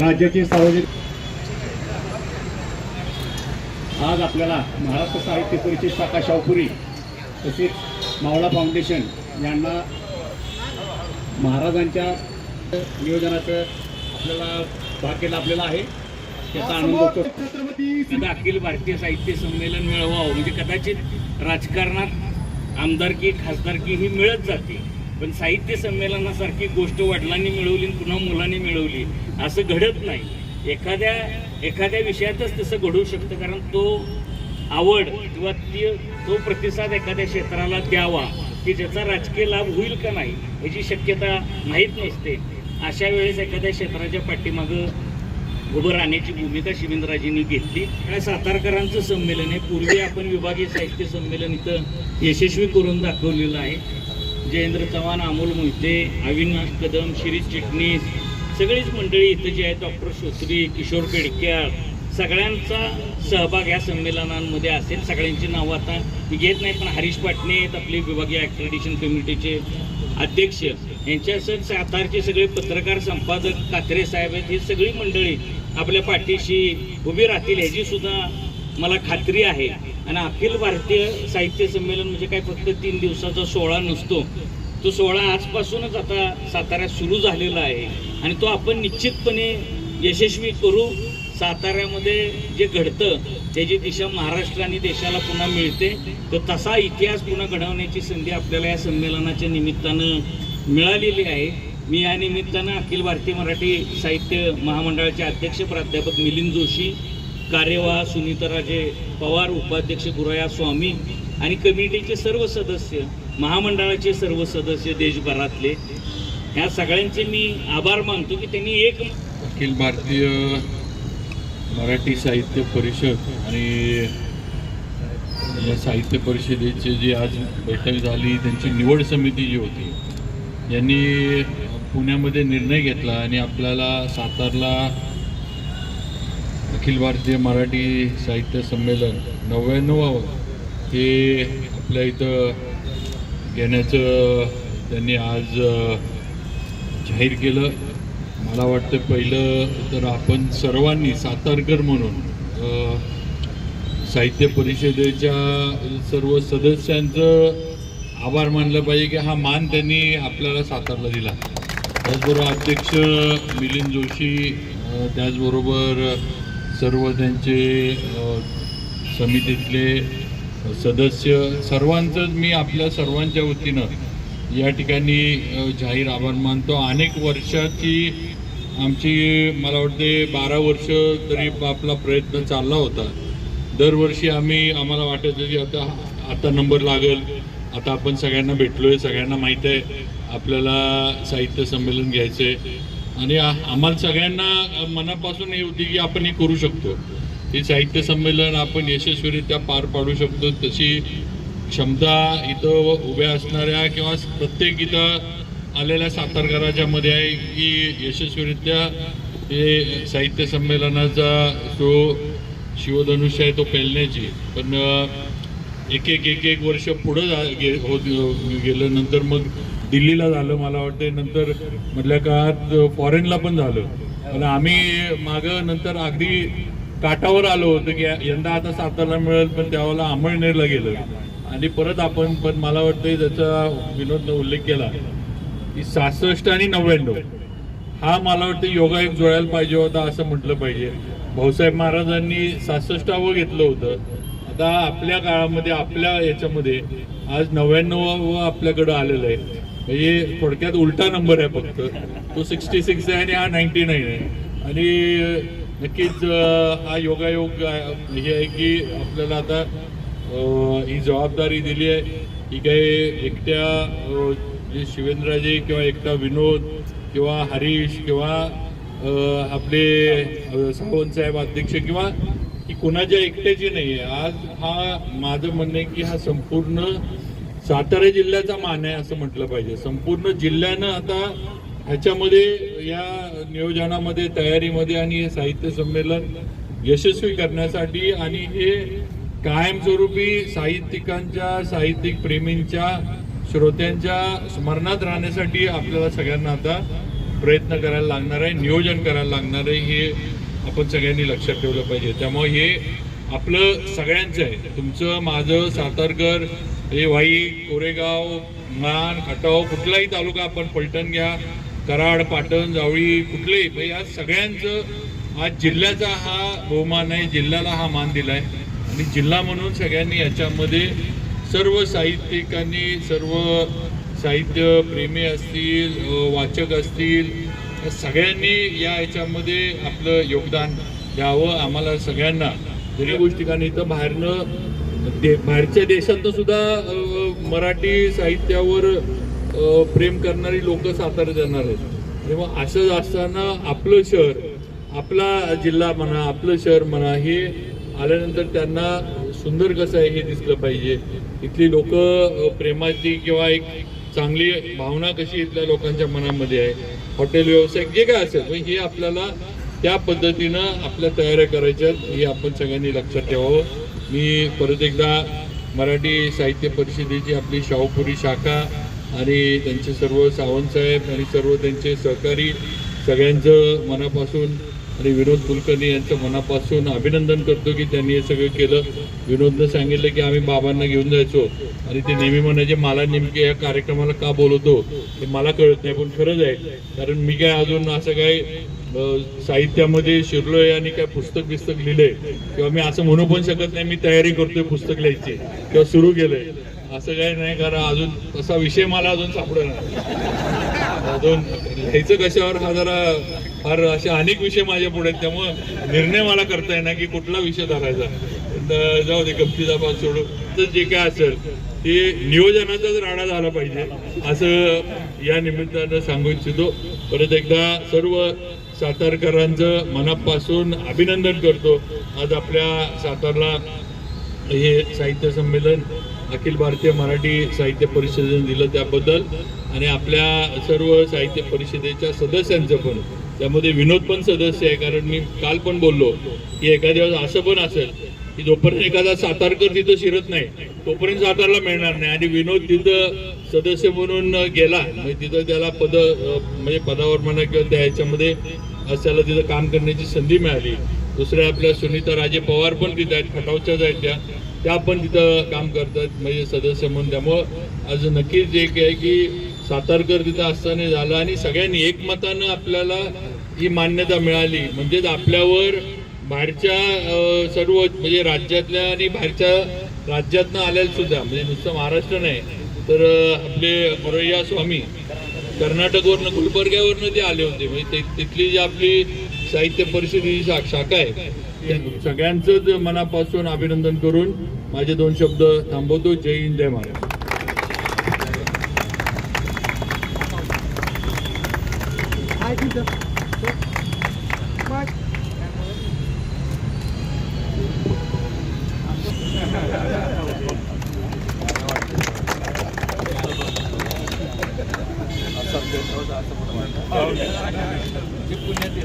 राज्याचे सार्वजनिक आज आपल्याला महाराष्ट्र साहित्य परिषद शाखा शाहपुरी तसेच मावळा फाउंडेशन यांना महाराजांच्या नियोजनाचं आपल्याला भाग आपल्याला आहे. त्याचा आनंद होतो. अखिल भारतीय साहित्य संमेलन मिळवावं. म्हणजे कदाचित राजकारणात आमदारकी खासदारकी ही मिळत जाते. पण साहित्य संमेलनासारखी गोष्ट वडिलांनी मिळवली आणि पुन्हा मुलांनी मिळवली असं घडत नाही. एखाद्या एखाद्या विषयातच तसं घडू शकतं कारण तो आवड किंवा ती तो प्रतिसाद एखाद्या क्षेत्राला द्यावा की ज्याचा राजकीय लाभ होईल का नाही याची शक्यता माहीत नसते. अशा वेळेस एखाद्या क्षेत्राच्या पाठीमागं उभं राहण्याची भूमिका शिवेंद्रराजेंनी घेतली. आणि सातारकरांचं संमेलन आहे पूर्वी आपण विभागीय साहित्य संमेलन इथं यशस्वी करून दाखवलेलं आहे. जयेंद्र चव्हाण अमोल मोहिते अविनाश कदम शिरीष चिटणीस सगळीच मंडळी इथं जी आहेत डॉक्टर शोत्री किशोर पेडक्याळ सगळ्यांचा सहभाग या संमेलनांमध्ये असेल. सगळ्यांची नावं आता मी घेत नाही पण हरीश पाटणे आहेत आपले विभागीय ॲक्रेडिशन कमिटीचे अध्यक्ष. यांच्यासह सातारचे सगळे पत्रकार संपादक कात्रे साहेब आहेत. ही सगळी मंडळी आपल्या पाठीशी उभी राहतील. ह्याची सुद्धा मला खात्री आहे. आणि अखिल भारतीय साहित्य संमेलन म्हणजे काय? फक्त तीन दिवसाचा सोहळा नसतो. तो सोहळा आजपासूनच आता साताऱ्यात सुरू झालेला आहे. आणि तो आपण निश्चितपणे यशस्वी करू. साताऱ्यामध्ये जे घडतं त्याची दिशा महाराष्ट्र आणि देशाला पुन्हा मिळते तर तसा इतिहास पुन्हा घडवण्याची संधी आपल्याला या संमेलनाच्या निमित्तानं मिळालेली आहे. मी या निमित्तानं अखिल भारतीय मराठी साहित्य महामंडळाचे अध्यक्ष प्राध्यापक मिलिंद जोशी कार्यवाह सुनीताराजे पवार उपाध्यक्ष गुराया स्वामी आणि कमिटीचे सर्व सदस्य महामंडळाचे सर्व सदस्य देशभरातले. ह्या सगळ्यांचे मी आभार मानतो की त्यांनी एक अखिल भारतीय मराठी साहित्य परिषद आणि या साहित्य परिषदेची जी आज बैठक झाली त्यांची निवड समिती जी होती यांनी पुण्यामध्ये निर्णय घेतला आणि आपल्याला सातारला अखिल भारतीय मराठी साहित्य संमेलन नव्याण्णवावं हे आपल्या इथं घेण्याचं त्यांनी आज जाहीर केलं. मला वाटतं पहिलं तर आपण सर्वांनी सातारकर म्हणून साहित्य परिषदेच्या सर्व सदस्यांचं आभार मानलं पाहिजे की हा मान त्यांनी आपल्याला सातारला दिला. त्याचबरोबर अध्यक्ष मिलिंद जोशी त्याचबरोबर सर्व त्यांचे समितीतले सदस्य सर्वांचंच मी आपल्या सर्वांच्या वतीनं या ठिकाणी जाहीर आभार मानतो. अनेक वर्षाची आमची मला वाटते बारा वर्ष तरी आपला प्रयत्न चालला होता. दरवर्षी आम्ही आम्हाला वाटायचं की आता आता नंबर लागेल. आता आपण सगळ्यांना भेटलो आहे सगळ्यांना माहीत आहे. आपल्याला साहित्य संमेलन घ्यायचं आहे आणि आम्हाला सगळ्यांना मनापासून हे होती की आपण हे करू शकतो. हे साहित्य संमेलन आपण यशस्वीरित्या पार पाडू शकतो. तशी क्षमता इथं उभ्या असणाऱ्या किंवा प्रत्येक इथं आलेल्या सातारकराच्या मध्ये आहे की यशस्वीरित्या हे साहित्य संमेलनाचा जो शिवधनुष्य आहे तो पेलण्याची. पण एक एक एक एक वर्ष पुढं जा गे होत गेलं नंतर मग दिल्लीला झालं मला वाटतं नंतर मधल्या काळात फॉरेनला पण झालं. पण आम्ही मागं नंतर अगदी काठावर आलो होतो की यंदा आता सातारला मिळेल पण त्यावेळेला अमळनेरला गेलं आणि परत आपण पण मला वाटतं त्याचा विनोदनं उल्लेख केला की सहासष्ट आणि नव्याण्णव हा मला वाटतं योगायोग जुळायला पाहिजे होता असं म्हटलं पाहिजे. भाऊसाहेब महाराजांनी सहासष्टावं घेतलं होतं. आता आपल्या काळामध्ये आपल्या याच्यामध्ये आज नव्याण्णव आपल्याकडं आलेलं आहे. म्हणजे थोडक्यात उलटा नंबर आहे फक्त. तो सिक्स्टी सिक्स आहे आणि हा नाईन्टी नाईन आहे. आणि नक्कीच हा योगायोग हे आहे की आपल्याला आता ही जबाबदारी दिली आहे. की काही एकट्या जे शिवेंद्रराजे किंवा एकटा विनोद किंवा हरीश किंवा आपले अं, सावंत साहेब अध्यक्ष किंवा ही कुणाच्या एकट्याची नाही आहे आज हा माझं म्हणणं आहे की हा संपूर्ण सातारा जिल्ह्याचा मान आहे असं म्हटलं पाहिजे. संपूर्ण जिल्ह्यानं आता ह्याच्यामध्ये या नियोजनामध्ये तयारीमध्ये आणि हे साहित्य संमेलन यशस्वी करण्यासाठी आणि हे कायमस्वरूपी साहित्यिकांच्या साहित्यिक प्रेमींच्या श्रोत्यांच्या स्मरणात राहण्यासाठी आपल्याला सगळ्यांना आता प्रयत्न करायला लागणार आहे नियोजन करायला लागणार आहे हे आपण सगळ्यांनी लक्षात ठेवलं पाहिजे. त्यामुळे हे आपलं सगळ्यांचं आहे. तुमचं माझं सातारकर हे वाई कोरेगाव मान खटाव कुठलाही तालुका आपण पलटण घ्या कराड पाटण जावळी कुठलेही. म्हणजे या सगळ्यांचं आज जिल्ह्याचा हा बहुमान आहे जिल्ह्याला हा मान दिला आहे आणि जिल्हा म्हणून सगळ्यांनी याच्यामध्ये सर्व साहित्यिकांनी सर्व साहित्य प्रेमी असतील वाचक असतील सगळ्यांनी या याच्यामध्ये आपलं योगदान द्यावं आम्हाला सगळ्यांना. जरी गोष्टी कारण इथं बाहेरनं दे बाहेरच्या देशातनं सुद्धा मराठी साहित्यावर प्रेम करणारी लोक सातारा जाणार आहेत. तेव्हा असं असताना आपलं शहर आपला जिल्हा म्हणा आपलं शहर म्हणा हे आल्यानंतर त्यांना सुंदर कसं आहे हे दिसलं पाहिजे. इथली लोक प्रेमाची किंवा एक चांगली भावना कशी इथल्या लोकांच्या मनामध्ये आहे? हॉटेल व्यवसाय जे काय असेल हे आपल्याला त्या पद्धतीनं आपल्या तयाऱ्या करायच्या ही हे आपण सगळ्यांनी लक्षात ठेवावं. मी परत एकदा मराठी साहित्य परिषदेची आपली शाहूपुरी शाखा आणि त्यांचे सर्व सावंतसाहेब आणि सर्व त्यांचे सहकारी सगळ्यांचं मनापासून आणि विनोद कुलकर्णी यांचं मनापासून अभिनंदन करतो की त्यांनी हे सगळं केलं. विनोदनं सांगितलं की आम्ही बाबांना घेऊन जायचो आणि ते नेहमी म्हणायचे मला नेमके या कार्यक्रमाला का बोलवतो? हे मला कळत नाही पण खरंच आहे कारण मी काय अजून असं काही साहित्यामध्ये शिरलोय आणि काय पुस्तक बिस्तक लिहिलंय किंवा मी असं म्हणू पण शकत नाही मी तयारी करतोय पुस्तक लिहायची किंवा सुरू केलंय. असं काही नाही कारण अजून तसा विषय मला अजून सापडला अजून लिहायचं कशावर हा जरा फार असे अनेक विषय माझ्या पुढे आहेत त्यामुळं निर्णय मला करता येणार की कुठला विषय धरायचा. जाऊ दे गमतीचा पास सोडू. तर जे काय असेल ते नियोजनाचाच राडा झाला पाहिजे असं या निमित्तानं सांगू इच्छितो. परत एकदा सर्व सातारकरांचं मनापासून अभिनंदन करतो. आज आपल्या सातारला हे साहित्य संमेलन अखिल भारतीय मराठी साहित्य परिषदेने दिलं त्याबद्दल आणि आपल्या सर्व साहित्य परिषदेच्या सदस्यांचं पण. त्यामध्ये विनोद पण सदस्य आहे कारण मी काल पण बोललो की एखाद्या वेळेस असं पण असेल की जोपर्यंत एखादा सातारकर तिथं शिरत नाही तोपर्यंत सातारला मिळणार नाही. आणि विनोद तिथं सदस्य म्हणून गेला म्हणजे तिथं त्याला पद म्हणजे पदावर म्हणा किंवा त्या ह्याच्यामध्ये आज त्याला तिथं काम करण्याची संधी मिळाली. दुसऱ्या आपल्या सुनीता राजे पवार पण तिथं आहेत खटावच्याच आहेत त्या. त्या पण तिथं काम करतात म्हणजे सदस्य म्हणून. त्यामुळं आज नक्कीच एक आहे की सातारकर तिथं असताना झालं आणि सगळ्यांनी एकमतानं आपल्याला ही मान्यता मिळाली. म्हणजेच आपल्यावर बाहेरच्या सर्व म्हणजे राज्यातल्या आणि बाहेरच्या राज्यातनं आल्यासुद्धा म्हणजे नुसतं महाराष्ट्र नाही तर आपले मोरय्या स्वामी कर्नाटकवरनं गुलबर्ग्यावरनं ते आले होते. म्हणजे तिथली जी आपली साहित्य परिषदेची शाखा आहे. सगळ्यांचंच मनापासून अभिनंदन करून माझे दोन शब्द थांबवतो. जय हिंद जय महाराज Thank you. पुण्यातील